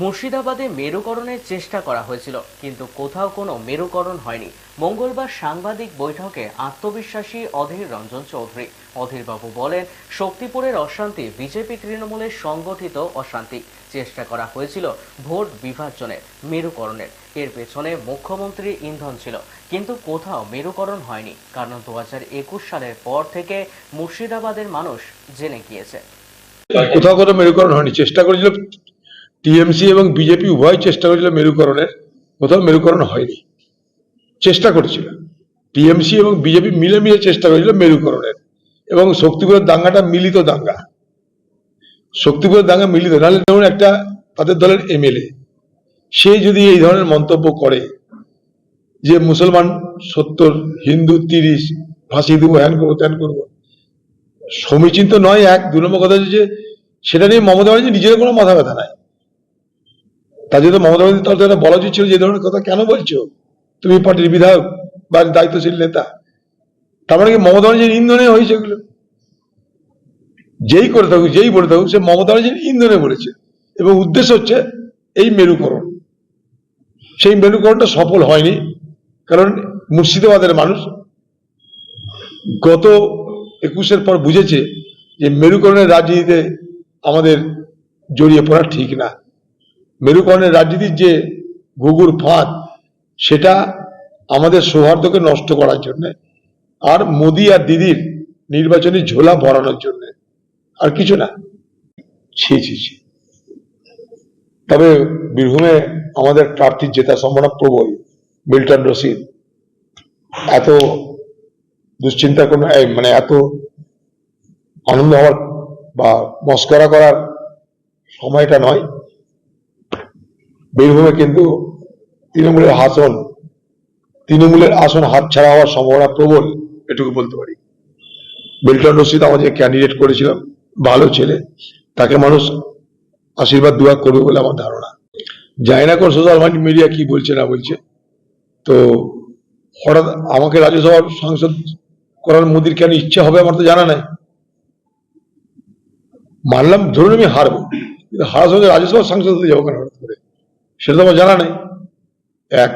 মুর্শিদাবাদে মেরুকরণের চেষ্টা করা হয়েছিল, কিন্তু কোথাও কোনো মেরুকরণ হয়নি। মঙ্গলবার সাংবাদিক বৈঠকে আত্মবিশ্বাসী অধীর রঞ্জন চৌধুরী। অধীরবাবু বলেন, শক্তিপুরের অশান্তি বিজেপি তৃণমূলের সংগঠিত অশান্তি। চেষ্টা করা হয়েছিল ভোট বিভাজনের মেরুকরণের। এর পেছনে মুখ্যমন্ত্রী ইন্ধন ছিল, কিন্তু কোথাও মেরুকরণ হয়নি। কারণ দু সালের পর থেকে মুর্শিদাবাদের মানুষ জেনে গিয়েছে। কোথাও কোথাও মেরুকরণ হয়নি। চেষ্টা করেছিল টিএমসি এবং বিজেপি উভয় চেষ্টা করেছিল মেরুকরণের, কোথাও মেরুকরণ হয়নি। চেষ্টা করেছিল। টিএমসি এবং বিজেপি মিলে মিলে চেষ্টা করেছিল মেরুকরণের এবং শক্তিপুরের দাঙ্গাটা মিলিত দাঙ্গা। শক্তিপুরের দাঙ্গা মিলিত, নাহলে ধরুন একটা তাদের দলের এমএলএ, সে যদি এই ধরনের মন্তব্য করে যে মুসলমান সত্তর, হিন্দু তিরিশ, ফাঁসি দেবো, হ্যান করব, ত্যান করব, সমীচীন তো নয় এক, দু নম্বর কথা হচ্ছে যে সেটা নিয়ে মমতা ব্যানার্জি নিজের কোনো মাথা ব্যথা নাই। তার জন্য মমতা ব্যানার্জি তাহলে জন্য বলা উচিত ছিল যে ধরনের কথা কেন বলছো? তুমি পার্টির বিধায়ক বা দায়িত্বশীল নেতা। তার মানে কি মমতা ব্যানার্জির ইন্ধনে হয়েছে এগুলো? যেই করে থাকুক, যেই বলে থাকুক, সে মমতা ব্যানার্জির ইন্ধনে বলেছে। এবং উদ্দেশ্য হচ্ছে এই মেরুকরণ। সেই মেরুকরণটা সফল হয়নি, কারণ মুর্শিদাবাদের মানুষ গত একুশের পর বুঝেছে যে মেরুকরণের রাজনীতিতে আমাদের জড়িয়ে পড়া ঠিক না। মেরুকরণের রাজনীতির যে ঘুঘুর ফাঁদ, সেটা আমাদের সৌহার্দ্যকে নষ্ট করার জন্য, আর মোদি আর দিদির নির্বাচনী ঝোলা ভরানোর জন্য, আর কিছু না। ছি ছি ছি। তবে বীরভূমে আমাদের প্রার্থীর জেতার সম্ভাবনা প্রবল, মিল্টন রশিদ। এত দুশ্চিন্তা কোনো মানে এত আনন্দ হওয়ার বা মস্করা করার সময়টা নয়। বীরভূমে কিন্তু তৃণমূলের আসন তৃণমূলের আসন হাতছাড়া হওয়ার সম্ভাবনা প্রবল, এটুকু বলতে পারি। মিল্টন রশিদ আমাদের ক্যান্ডিডেট করেছিলাম ভালো ছেলে। তাকে মানুষ আশীর্বাদ দোয়া করবে বলে আমার ধারণা। জানি না কোন সোশ্যাল মিডিয়া কি বলছে, না বলছে। তো হঠাৎ আমাকে রাজ্যসভার সাংসদ করার মোদির কেন ইচ্ছা হবে আমার তো জানা নাই। মানলাম, ধরুন আমি হারবো হারার সঙ্গে রাজ্যসভার সাংসদ হতে যাব কেন? সেটা তো আমার জানা নেই। এক,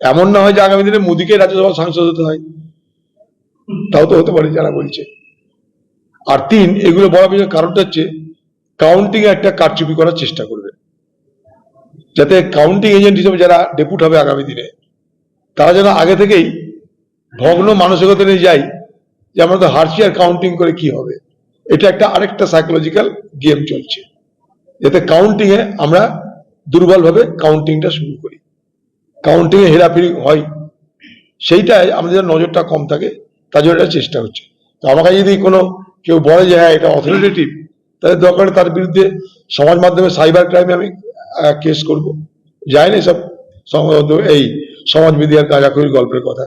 এমন না হয় যে আগামী দিনে মোদিকে রাজ্যসভার সাংসদ হতে হয়। তাও তো হতে পারে, যারা বলছে। আর তিন, এগুলো বড় পিছনে কারণটা হচ্ছে কাউন্টিং একটা কারচুপি করার চেষ্টা করবে। যাতে কাউন্টিং এজেন্ট হিসেবে যারা ডেপুট হবে আগামী দিনে, তারা যেন আগে থেকেই ভগ্ন মানসিকতা নিয়ে যায় যে আমরা তো হারছি আর কাউন্টিং করে কি হবে। এটা একটা আরেকটা সাইকোলজিক্যাল গেম চলছে। যাতে কাউন্টিংয়ে আমরা দুর্বলভাবে কাউন্টিংটা শুরু করি। কাউন্টিং এ হেরাফেরি হয়। সেইটাই আমাদের নজরটা কম থাকে, তার জন্য এটা চেষ্টা হচ্ছে। তো আমাকে যদি কোনো কেউ বলে যে হ্যাঁ এটা অথরিটেটিভ তাহলে দরকার তার বিরুদ্ধে সমাজ মাধ্যমে সাইবার ক্রাইমে আমি কেস করব। যায় না এসব এই সমাজ মিডিয়ার গাঁজাখড়ির গল্পের কথা।